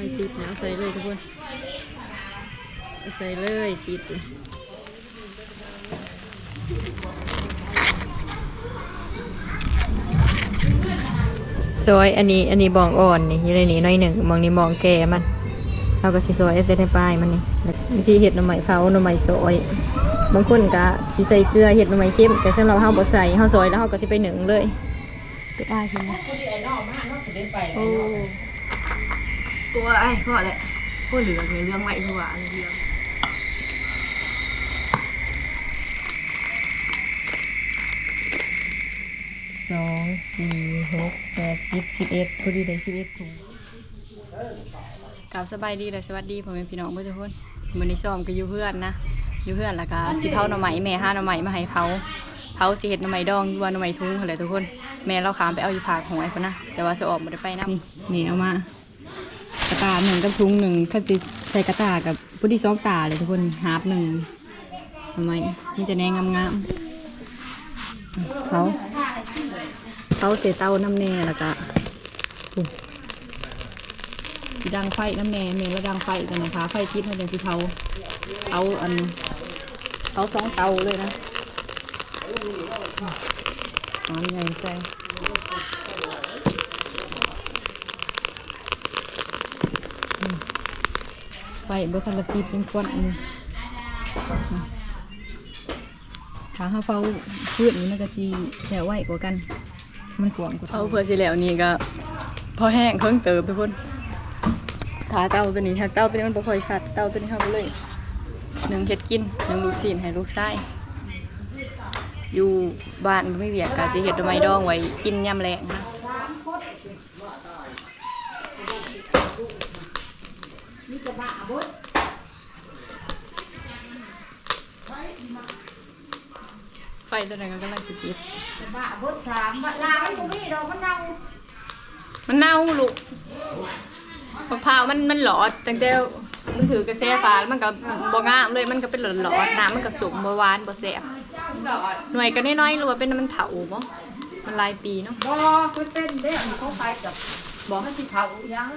ส่ติดแล้วใส่เลยทุกคนใส่เลยติดเลยซอยอันนี้อันนี้บองอ่อนนี่ยู่ในนี้น้อยหนึ่งบองนี้บองแก่มันเราก็สิซอยเส้นในปลายมันนี่วิธีเห็ดหน่อไม้เผาหน่อไม้ซอยบางคนก็สิใส่เกลือเห็ดหน่อไม้เค็มแต่สำหรับเฮาบ่ใส่เฮาซอยแล้วเฮาก็สิไปหนึ่งเลยไปอ้ายกินนะโอ้ ตัวไอ้พ่อแหละพ่อเหลืองเลยเรื่องไว้ทั่วเรื่องสองสี่หกแปดสิบสิบเอ็ดพอดีได้สิบเอ็ดถุงกลับสบายดีเลยสวัสดีพ่อแม่พี่น้องเพื่อนทุกคนมื้อนี้ซ้อมก็อยู่เพื่อนนะอยู่เพื่อนแล้วก็สิเผาหน่อไม้แม่ห้าหน่อไม้มาให้เผาเผาสิเฮ็ดหน่อไม้ดองอยู่ว่าหน่อไม้ทุงหั่นแหละทุกคน แม่เราขามไปเอาอยู่ผากของไอ้คนนะแต่ว่าสออกบ่ได้ไปนํนี่นี่เอามา กระตาหนึ่งกับทุงหนึ่งคันสิใส่กระตากับพุทธิสองตาเลยทุกคนหาบหนึ่งทำไมมีแต่แนงงามๆเขาเขาเสเต้าน้ำแน่แล้วก็ดังไฟน้ำแน่เมนแล้วดังไฟกันนะคะไฟทิพย์มันจะสิเผาเอาอันเอาสองเตาเลยนะอ๋อใหญ่ใจอืม ไฟบร์คันละติดเป็นก้อนอันนี้ถ้าเขาเฝ้าพืชนี้มันก็สีแถวไหวกว่ากัน มันขวางกูเอาเพื่อสิแล้วนี่ก็พอแห้งเพิ่งเติมทุกคนถาเต้าตัวนี้ถ้าเต้าตัวนี้มันบ่ค่อยสัตว์เต้าตัวนี้เขาก็เลยหนึ่งเฮ็ดกินหนึ่งลูกศิลให้ลูกชายอยู่บ้านไม่เวียกกะสิเฮ็ดดอกไม้ดองไว้กินยามแลงนะ ไฟตัวนั้นก็กำลังสิติดบ้าบดสามลาไม่กูมีดอกมันเน่ามันเน่าลูกมะพร้าวมันมันหลอดตั้งแต่มันถือกระแสฟ้าแล้วมันก็บ่งามเลยมันก็เป็นหลอดหลอดน้ำมันก็สุกบ่หวานบ่แซ่บหน่วยก็น้อยๆหรือว่าเป็นน้ำมันเถาบ่มันหลายปีเนาะบ่คุณเป็นเด้อเขาไปกับบอกให้สิเผายังไม่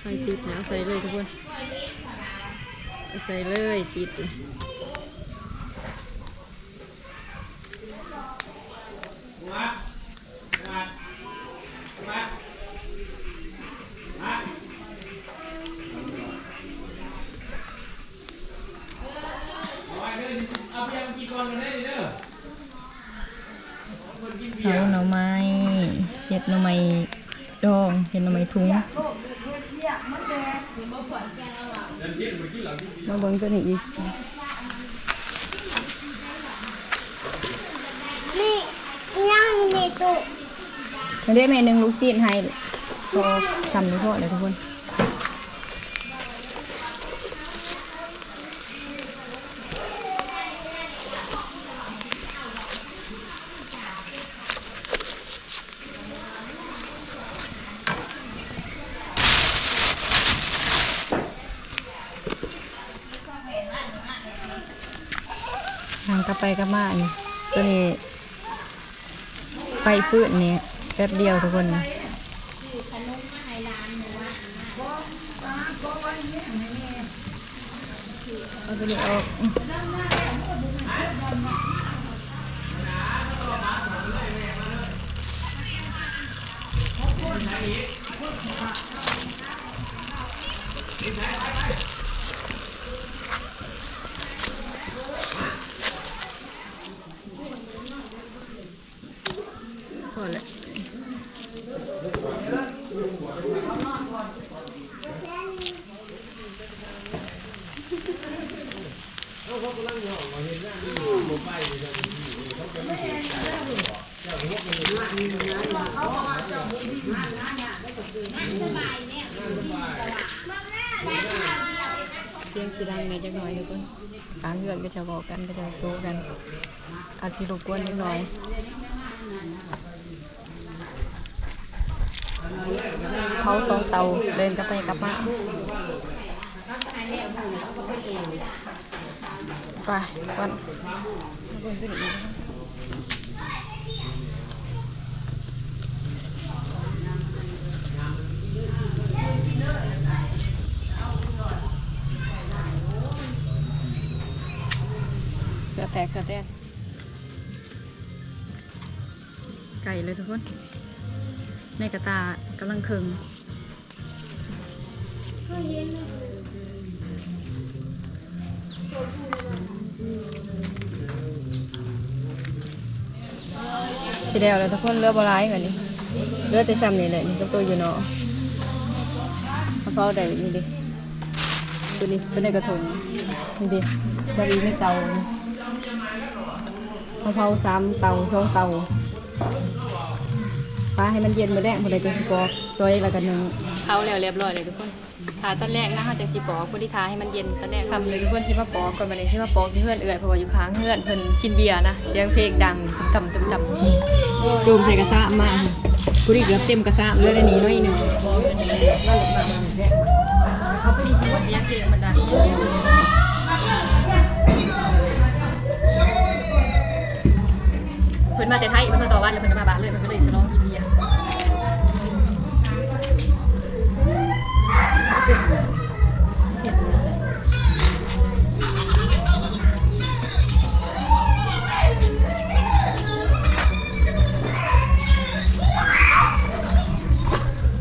ใส่ติดนะใส่เลยทุกคนใส่เลยติด มาเบิ่งตัวนี้อีก นี่ยังมีตุไม่ได้แม่หนึ่งลูกซีนให้พอจำได้พอเลยทุกคน กลับไปกลับมานี่ตัวนี้ไฟฟื้นนี่แป๊บเดียวทุกคนนะเอาตัวนี้ออกพ สีดังในจักหน่อยทุกคนกลางเดือนก็จะบอกกันก็จะโซกัน อาจจะรบกวนนิดหน่อยเขาสองเตาเดินกลับไปกลับมาไปวัน แตกเกลือแตกไก่เลยทุกคน ในกระตากำลังเคืองสีแดงเลยทุกคนเลือบร้ายกันนี่เลือดแต่ซ้ำนี่แหละนี่ก็ตัวอยู่เนาะกระเพราได้นี่ดิตัวนี้ตัวในกระถงนี่ดิบารีไม่เตา กระเพราสามเตาสองเตาปลาให้มันเย็นมาแดงพอได้จะสิปอกซอยแล้วกันหนึ่งเขาแล้วเรียบร้อยเลยทุกคนทาตอนแรกนะเขาจะสิปอกพอดีทาให้มันเย็นตอนแรกทำเลยทุกคนที่มาปอกก่อนมาเลยที่มาปอกที่เพื่อนเอื่อยเพราะว่าอยู่ค้างเพื่อนเพิ่นกินเบียร์นะเสียงเพลงดังต่ำต่ำต่ำจูมใส่กระซะมากูดีเกือบเต็มกระซะเลยได้หนีน้อยหนึ่งเขาเป็นคนเสียงเพลงมันดัง นมาแต่ไทยเพิ่นมาต่อวันแล้วเพิ่นก็มาบ้านเลยเพิ่นก็เลยจะลองกินเบีย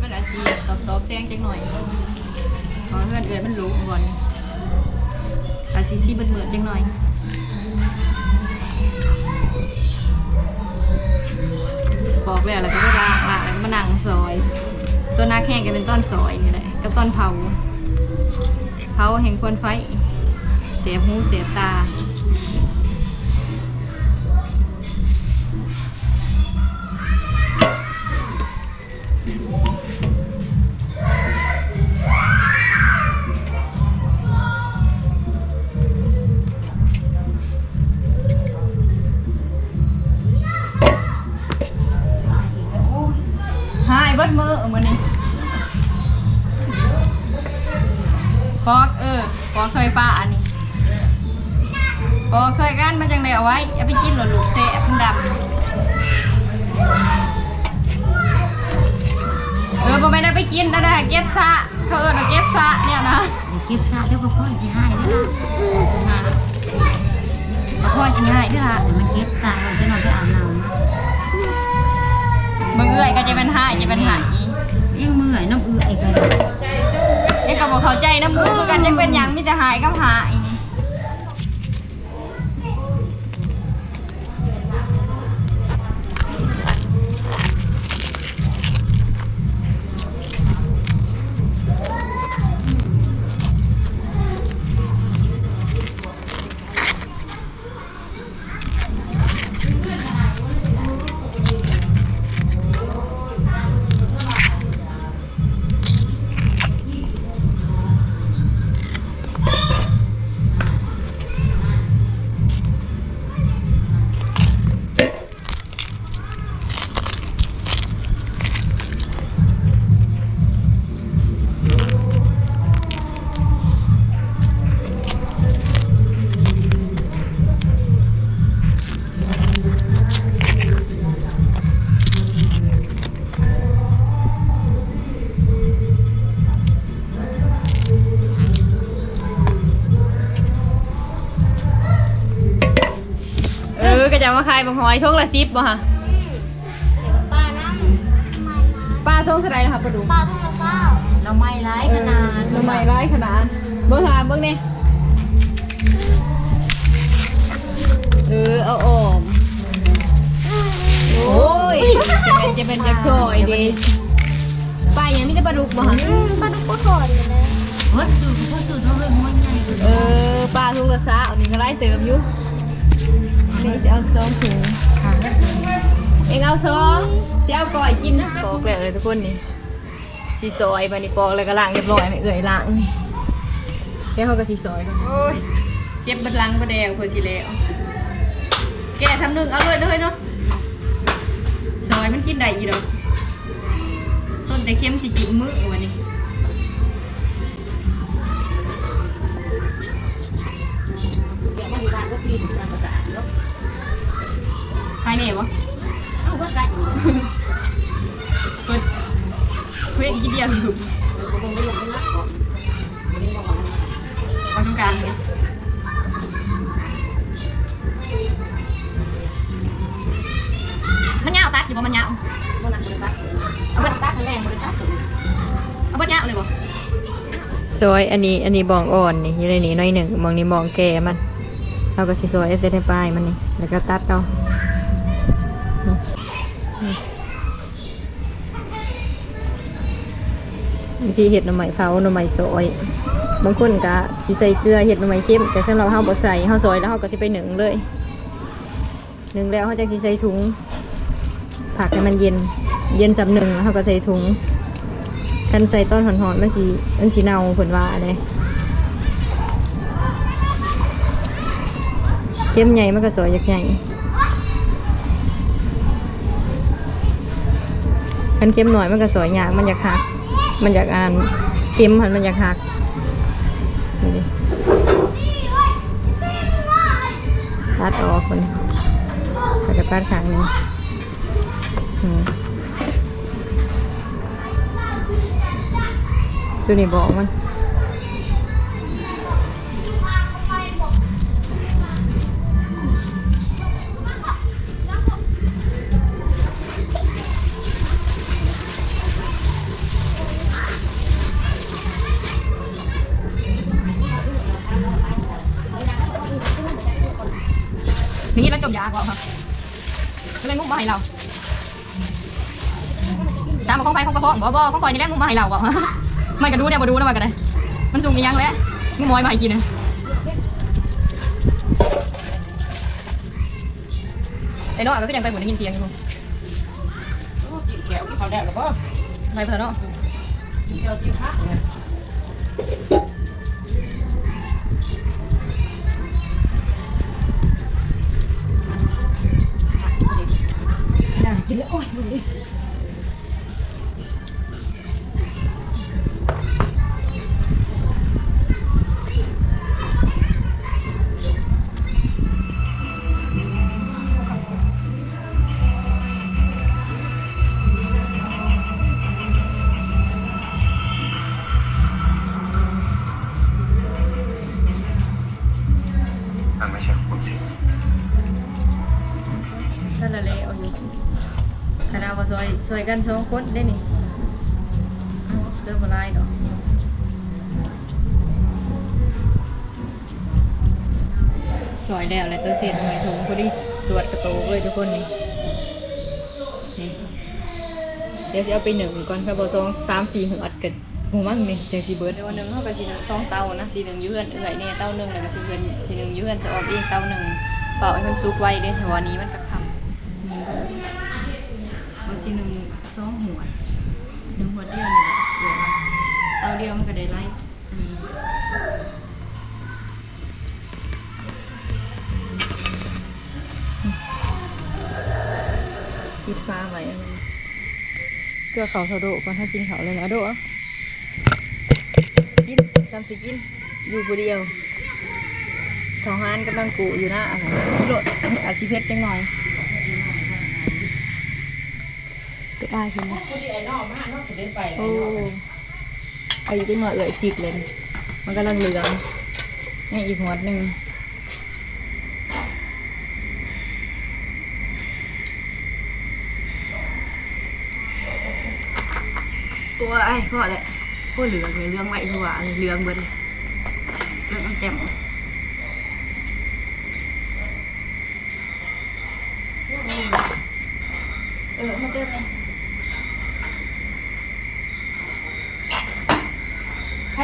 มันอาชีพตอบตอบแซงจังหน่อยขอเพื่อนเอ่ยมันรู้ก่อนอาซีซีเบิดเบิดจังหน่อย แล้วแล้วก็ไปลางล้ากแล้วก็มานั่งซอย ตัวนักแห้งก็เป็นต้นซอยนี่แหละกับต้นเผาเผาแห่งควันไฟ เสียบหูเสียบตา ปอกเออปอกซอยฟ้าอันนี้ปอกซอยกันมันจังได้เอาไว้เอาไปกินหลดลูกแซ่บมันดำเออบ่แม่นได้ไปกินนะนะเก็บซะเขาเอิ้นว่าเก็บซะเนี่ยนะเก็บซาเดี๋ยวพ่อสิให้เด้อเอาพ่อสิให้เด้อล่ะมันเก็บซาจะนอนไปอาบน้มึงเอื้อยก็จะเป็นหายจะเป็นหาย นะมูคือกันยังเป็นหยังมีแต่หายกับหาย หอยทงละสิบบ่ฮะป้าน้ำป้าทงเท่าไหรล่ะคะปลาดุกป้าทุ่งละเก้าเราไม่ร้ายขนาดทำไมร้ายขนาดเบิ่งหาเบิ่งนี่เออเอาออมโอ้ยจะเป็นจะเป็นจักซอยดีป้ายังมีแต่ปลาดุกบ่ฮะอืมป้าทุ่งก็ถอนอยู่นะวัดสูตรวัดสูตรเขาเลยม้วนใหญ่เออป้าทงละซะอันนี้ก็ไล่เติมอยู่ นี่สิเอาสองถุงค่ะเองเอาสองสิเอาก่อยกินปอกแล้วเลยทุกคนนี่สิซอยไปนี่ปอกแล้วก็ล้างเรียบร้อยนี่เอื่อยล้างนี่เดี๋ยวเขาก็สิซอยก่อนโอ้ยเจ็บบัดหลังบ่แดงเพิ่นสิแล้วแกทำหนึ่งเอาเลยด้อเนาะซอยมันกินได้อีดอต้นแต่เค็มสิกินมื้อวันนี้ ใครแน่บ่เอาว่ากันอยู่เพิ่นเพิ่นกินเดียวอยู่บ่บ่บ่ลงไปนักก่อนบ่ได้บอการงกางเลยมันยาวตัดอยู่บ่มันยาวบ่นักบ่ได้ตัดเอาบ่ตัดแรงบ่ได้ตัดเอาเบิดยาวเลยบ่ซอยอันนี้อันนี้บองอ่อนนี่อยู่ในนี้หน่อยหนึ่งบองนี้บองแก่มันเราก็สิซอยเอส้นในปลายมันนี่แล้วก็ตัดเอา วิธีเห็ดหน่อไม้เผาหน่อไม้ซอย บางคนก็สิใส่เกลือเห็ดหน่อไม้เค็มแต่สำหรับเฮาบ่ใส่เฮาซอยแล้วเฮาก็สิไปหนึ่งเลยหนึ่งแล้วเฮาจังสิใส่ถุง ผักให้มันเย็น เย็นสำหนึ่งแล้วเฮาก็ใส่ถุงคันใส่ต้นหอนๆมันสีมันสีเนาผลว่าเลยเข้มใหญ่มันก็สวยยักษ์ใหญ่คันเข้มหน่อยมันก็สวยยากมันอยากหัก มันอยากอ่านเอ็มหันมันอยากหักนี่ตัดออกคนแต่ก็ตัดข้างนึงดูนี่บอกมัน ให้เราตามมาของไปของกระเพาะบ่บ่ของคอยนี่แหละงูมาให้เราบ่มันก็ดูเนี่ยบ่ดูนะมันก็ได้มันสูงอีหยังแล้วงูมอยมาให้กินนะไอ้น้อยก็ยังไปหมุนได้ยินเสียงอยู่กินแก้วกินข้าวแดงหรือเปล่าไปเถอะเนาะกินแก้วกินผักเนี่ยน่ากินแล้ว โอ้ กันสองคนได้นี่เริ่มมาไล่ดอกซอยแล้วแล้วตัวเศษหอยถุงพอดีสวดกระโตเลยทุกคนนี่นี่เดี๋ยวสิเอาไปหนึ่งก่อนครับบอสองสามสี่หัวอัดกันหัวมั่งนี่จังสีเบิร์ดวันหนึ่งเขาไปสีหนึ่งสองเตานะสีหนึ่งยืเอนเอื่อยเนี่ยเตาหนึ่งแล้วก็สีเอื่อยสีหนึ่งยืเอนสะออมเองเตาหนึ่งเป่าให้มันสุกไวเด้แต่วันนี้มันกระทำเอาสีหนึ่ง สองหัวหนึ่งหัวเดียวนี่แหละเดี๋ยวนะเตาเดียวมันก็ได้ไล่ปิดฟ้าไว้เอาไว้เกลือเขาเทาโดก่อนถ้ากินเขาเลยนะโดะกินทำสิกิน อยู่ผู้เดียวทองฮานกำลังกูอยู่หน้าอะไรกิโลอาชีพเพชรจังหน่อย ไปอ้ายคุณนะผู้ที่ไอ้นอกมาเนาะจะได้ไปโอ้อายุจังหน่อยเอ่ยสิกเลย มันกำลังเหลืองนี่อีกหัวหนึ่งตัวไอ้พ่อแหละพ่อเหลืองเลยเหลืองไว้ทั่วเลยเหลืองเบิดเลยเหลืองแจ่มเออมาเติมเลย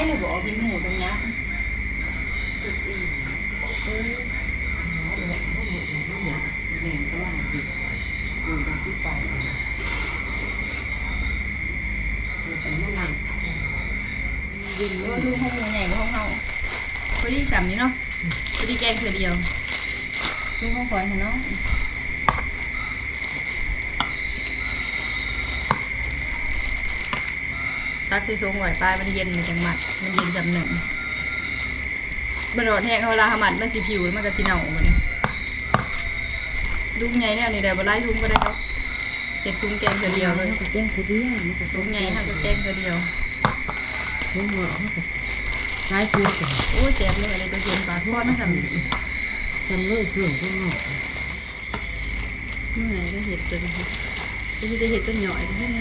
ให้เลยบอกเป็นหมูตรงนี้แม่ก็ว่าดิกูจะซื้อไปมันฉันไม่นั่งเออดูห้องหมูใหญ่ดูห้องเฮาพอดีจำนี้เนาะพอดีแกงเธอเดียวลุงข้าวฝอยค่ะเนาะ ตักใส่ถุงไว้ปลายมันเย็นมันจังหมัด มันเย็นจำหนึ่งบรอดแห้งเขาเวลาหมัดมันสีผิวแล้วมันก็สีเน่าเหมือนลุงใหญ่เนี่ยนี่เดี๋ยวบไล่ลุงก็ได้ครับเจ็ดลุงแกงเธอเดียวเลยก็แจ้งคือเดียวนี่ก็ลุงใหญ่ทำก็แกงเธอเดียวลุงเหรอหลายตัวกันโอ้ยแสบเลยอะไรตัวเย็นปลาทอดนะจำจำเลยเครื่องข้างนอกเมื่อไหร่ก็เห็ดตัวนี้จะได้เห็ดเป็นหน่อยใช่ไหม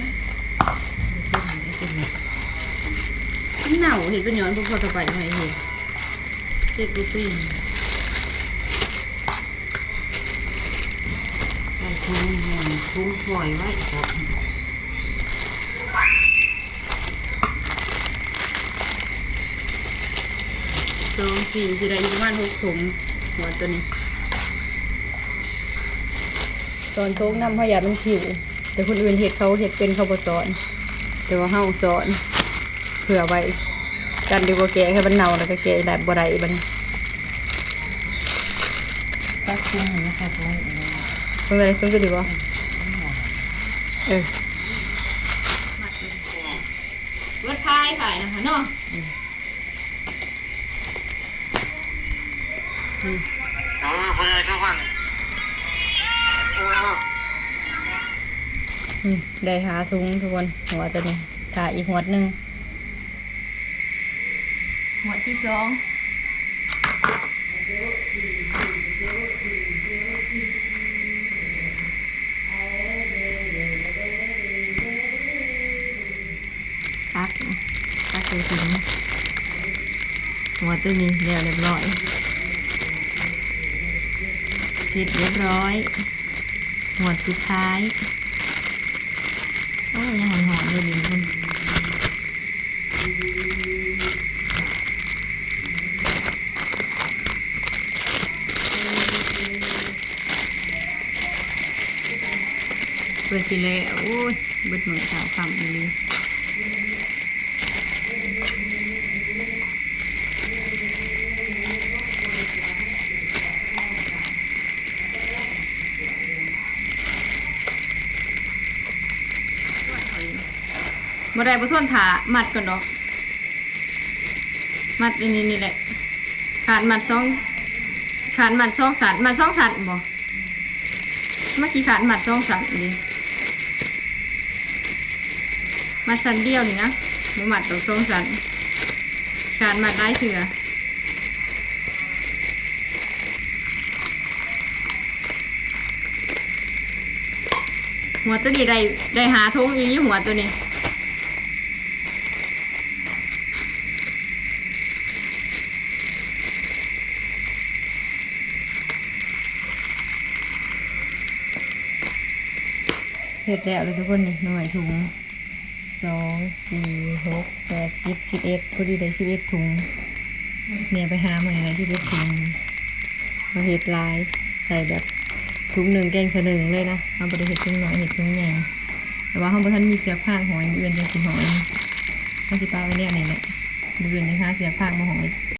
มันเน่าเห็ดเป็นหน่อยพวกพอต่อไปหน่อยเห็ดเห็ดบุปิ้งใส่ถุงแห้งถุงปล่อยไว้ก่อนสองสี่สิได้อยู่ประมาณหกถุงหัวตัวนี้ ตอนโต๊กน้ำพยามันผิว แต่คนอื่นเห็ดเขาเห็ดเป็นเขาบสอน แต่ว่าเฮาสอน ผื่อไว้กันดีกว่าแกให้มันเน่าแล้วก็แกได้บ่ได้บัดนตักถุงนะครับไว้เอาไว้เพิ่งอะไรเพิ่งก็ดีบ่เออเวิร์ดพายขายนะคะเนาะเออพยายทุกวันเอออืมได้หาถุงทุกคนหัวตัวนี้ถ่ายอีกหัวหนึ่ง หัวที่สองตักตักใส่ถุงหัวตัวนี้แล้วเรียบร้อยเสร็จเรียบร้อยหัวสุดท้าย โอ้ยยังหอนหอนๆเลยดิคุณ เปิดสิเลยโอ้ยบิดมือสาวคำอีหลีบ่ได้บ่ทวนถามัดก่อนดอก มัดอันนี้นี่แหละ ขาดมัดสองขาดมัดสองสันมัดสองสันบ่เมื่อกี้ขาดมัดสองสันนี่ มัดสันเดียวนี่นะบ่มัดดอกสองสันขาดมัดหลายเถื่อหัวตัวนี้ได้ได้หาทงอีนี้หัวตัวนี้เฮ็ดแล้วเลยทุกคนนี่หน่วยถุง สองสี่หกแปดสิบสิบเอ็ดพอดีได้สิบเอ็ดถุงเนี่ยไปหามาอะไรที่เอ็ดถุงมาเห็ดลายใส่แบบถุงหนึ่งแกงเธอหนึ่งเลยนะเอาไปเห็ดถุงหน่อยเห็ดถุงใหญ่แต่ว่าห้องประทันมีเสียผ้างหอยเวียนยังสีหอยห้าสิปลาไว้เนี่ยไหนแหละเวียนนะคะเสียผ้ามาหอย